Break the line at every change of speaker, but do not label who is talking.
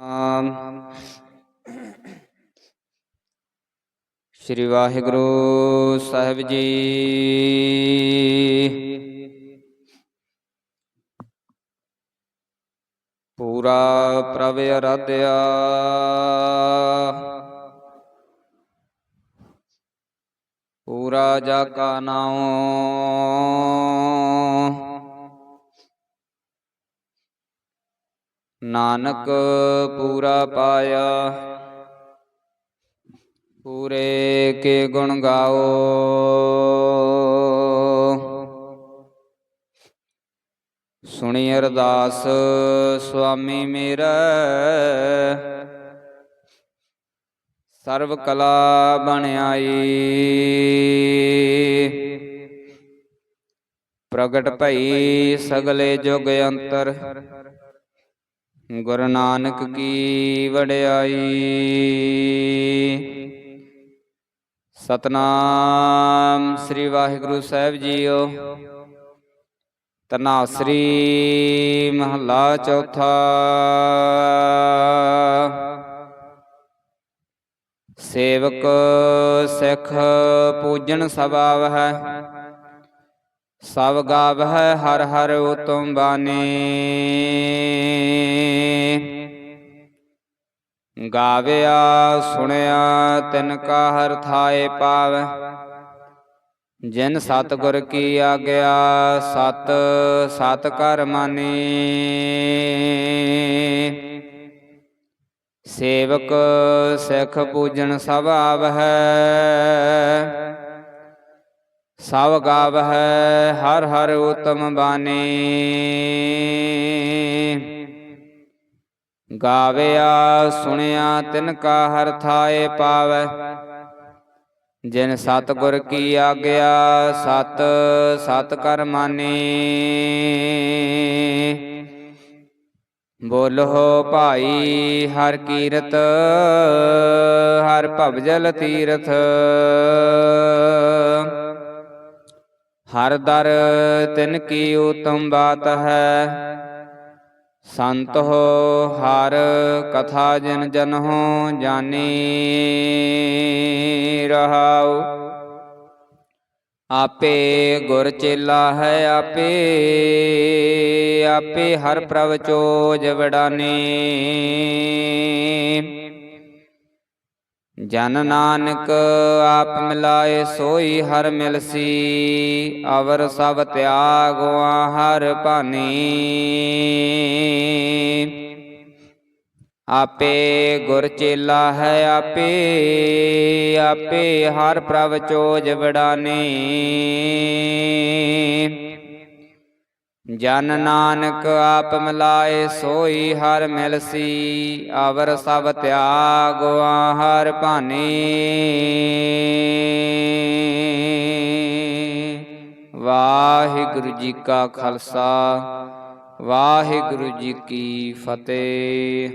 ਆਮ। ਸ੍ਰੀ ਵਾਹਿਗੁਰੂ ਸਾਹਿਬ ਜੀ। ਪੂਰਾ ਪ੍ਰਭ ਅਰਾਧਿਆ। ਪੂਰਾ ਜਾ ਕਾ ਨਾਮ ਨਾਨਕ ਪੂਰਾ ਪਾਇਆ। ਪੂਰੇ ਕੇ ਗੁਣ ਗਾਓ। ਸੁਣੀ ਅਰਦਾਸ ਸੁਆਮੀ ਮੇਰਾ। ਸਰਬ ਕਲਾ ਬਣ ਆਈ ਪ੍ਰਗਟ ਭਈ ਸਗਲੇ ਜੁਗ ਅੰਤਰ। ਗੁਰੂ ਨਾਨਕ ਕੀ ਵਡਿਆਈ। ਸਤਨਾਮ ਸ੍ਰੀ ਵਾਹਿਗੁਰੂ ਸਾਹਿਬ ਜੀਓ। ਤਨਾਸਰੀ ਮਹੱਲਾ ਚੌਥਾ। ਸੇਵਕ ਸਿੱਖ ਪੂਜਨ ਸਭ ਆਵਹਿ ਸਭ ਗਾਵਹਿ ਹਰ ਹਰ ਉਤਮ ਬਾਣੀ। ਗਾਵਿਆ, ਸੁਣਿਆ, ਤਿਨ ਕਾ ਹਰ ਥਾਏ ਪਾਵੈ। ਜਿਨ ਸਤਿਗੁਰ ਕੀ ਆਗਿਆ, ਸਤ ਸਤ ਕਰ ਮਾਨੀ। ਸੇਵਕ ਸਿੱਖ ਪੂਜਨ ਸਭ ਆਵਹਿ। ਸਭ ਗਾਵਹਿ, ਹਰ ਹਰ ਉਤਮ ਬਾਣੀ ਗਾਵਿਆ, ਸੁਣਿਆ, ਤਿਨ ਕਾ ਹਰ ਥਾਏ ਪਾਵੈ। ਜਿਨ ਸਤਿਗੁਰ ਕੀ ਆਗਿਆ, ਸਤ ਸਤ ਕਰ ਮਾਨੀ। ਬੋਲੋ ਭਾਈ, ਹਰ ਕੀਰਤ, ਹਰ ਭਵਜਲ ਤੀਰਥ। ਹਰ ਦਰ ਤਿਨ ਕੀ ਉਤਮ ਬਾਤ ਹੈ। ਸੰਤ ਹੋ ਹਰ ਕਥਾ ਜਨ ਜਨ ਹੋ ਜਾਣੇ ਰਹਾਉ। ਆਪੇ ਗੁਰ ਚੇਲਾ ਹੈ ਆਪੇ ਆਪੇ ਹਰ ਪ੍ਰਭ ਚੋਜ ਵਡਾਨੀ। ਜਨ ਨਾਨਕ ਆਪ ਮਿਲਾਏ ਸੋਈ ਹਰ ਮਿਲਸੀ, ਅਵਰ ਸਭ ਤਿਆਗਵਾ ਹਰ ਭਾਨੀ। ਆਪੇ ਗੁਰ ਚੇਲਾ ਹੈ ਆਪੇ ਆਪੇ ਹਰ ਪ੍ਰਭ ਚੋਜ ਵਡਾਨੀ। ਜਨ ਨਾਨਕ ਆਪ ਮਿਲਾਏ ਸੋਈ ਹਰ ਮਿਲਸੀ ਆਵਰ ਸਭ ਤਿਆਗਵਾ ਹਰ ਭਾਨੀ। ਵਾਹਿਗੁਰੂ ਜੀ ਕਾ ਖਾਲਸਾ, ਵਾਹਿਗੁਰੂ ਜੀ ਕੀ ਫਤਿਹ।